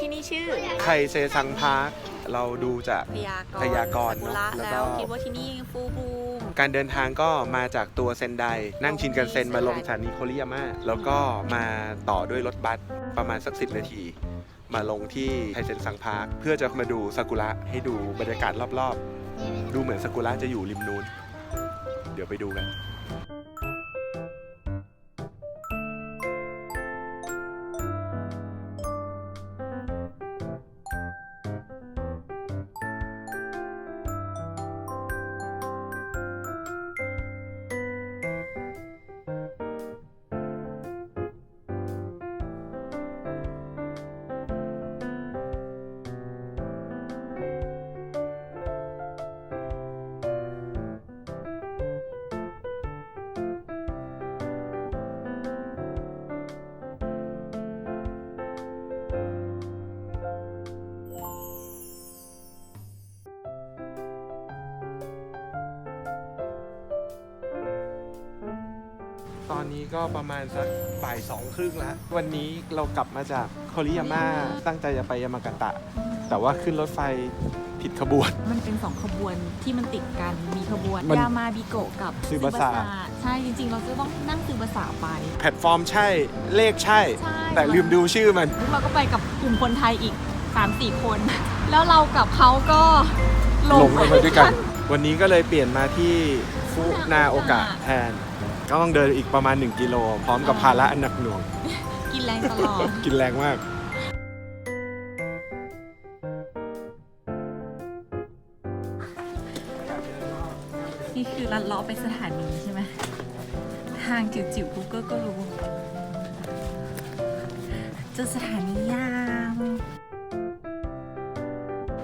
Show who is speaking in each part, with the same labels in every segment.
Speaker 1: ที่นี่ชื่อ
Speaker 2: ไคเซซังพาร์คเราดูจาก
Speaker 1: พยากรณ์
Speaker 2: พยากรณ์
Speaker 1: ซกุระ
Speaker 2: เนอะแล้วก็
Speaker 1: แล้วคิดว่าที่นี่ฟูบูม
Speaker 2: การเดินทางก็มาจากตัวเซนได นั่งชินกันเซ็นมาลงสถานีโคริยาม่าแล้วก็มาต่อด้วยรถบัสประมาณสักสินาที มาลงที่ไทเซนซังพาร์คเพื่อจะมาดูซากุระให้ดูบรรยากาศรอบๆ ดูเหมือนซากุระจะอยู่ริมนู้น เดี๋ยวไปดูกัน ตอนนี้ก็ประมาณสักบ่ายสองครึ่งแล้ว วันนี้เรากลับมาจากโคริยาม่าตั้งใจจะไปยามากาตะ แต่ว่าขึ้นรถไฟผิดขบวน
Speaker 1: มันเป็นสองขบวนที่มันติดกัน มีขบวน
Speaker 2: มัน
Speaker 1: ยามาบิโกะกับ
Speaker 2: ซึบาสะ
Speaker 1: ใช่จริง ๆ เราจะต้องนั่งซึบาสะไป
Speaker 2: แพลตฟอร์มใช่ เลขใช่
Speaker 1: ใช่
Speaker 2: แต่ลืมดูชื่อมัน
Speaker 1: เราก็ไปกับกลุ่มคนไทยอีก3-4คน แล้วเรากับเขาก็หล
Speaker 2: ล
Speaker 1: ง
Speaker 2: งกันไปด้วยกัน วันนี้ก็เลยเปลี่ยนมาที่ฟุนาโอกะแทน ก็ต้องเดินอีกประมาณ 1 กิโล พร้อมกับภาระอันหนักหน่วง
Speaker 1: กินแรงตลอด
Speaker 2: กินแรงมาก
Speaker 1: นี่คือลัดเลาะไปสถานีใช่ไหมทางจิ๋วๆ Google ก็รู้เจอสถานียาม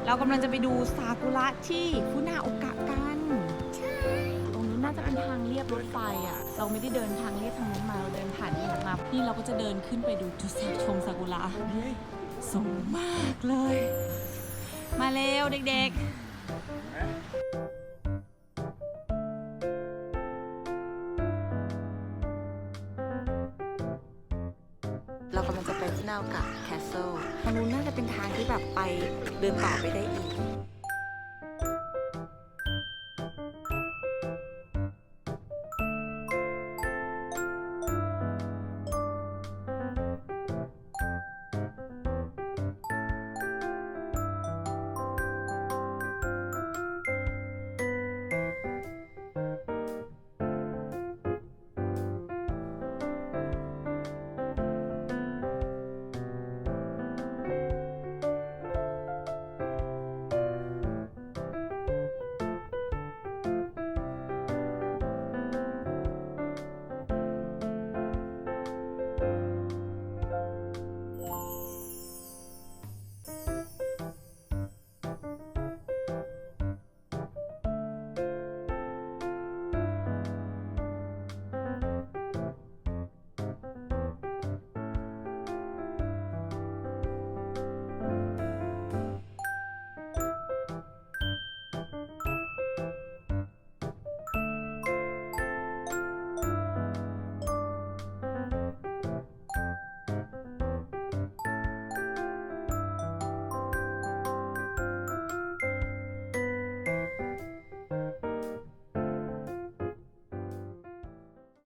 Speaker 1: เรากำลังจะไปดูซากุระที่ฟุนาโอกะกันตรง น่าจะเป็นทางเรียบรถไฟอะ เราไม่ได้เดินทางเรียบทางนู้นมา เราเดินผ่านนี่มา นี่เราก็จะเดินขึ้นไปดูจุดชมซากุระสูงมากเลย มาเร็วเด็กๆเรากำลังจะไปที่นาวกะแคสเซิลทางนู้นน่าจะเป็นทางที่แบบไปเดินต่อไปได้อีก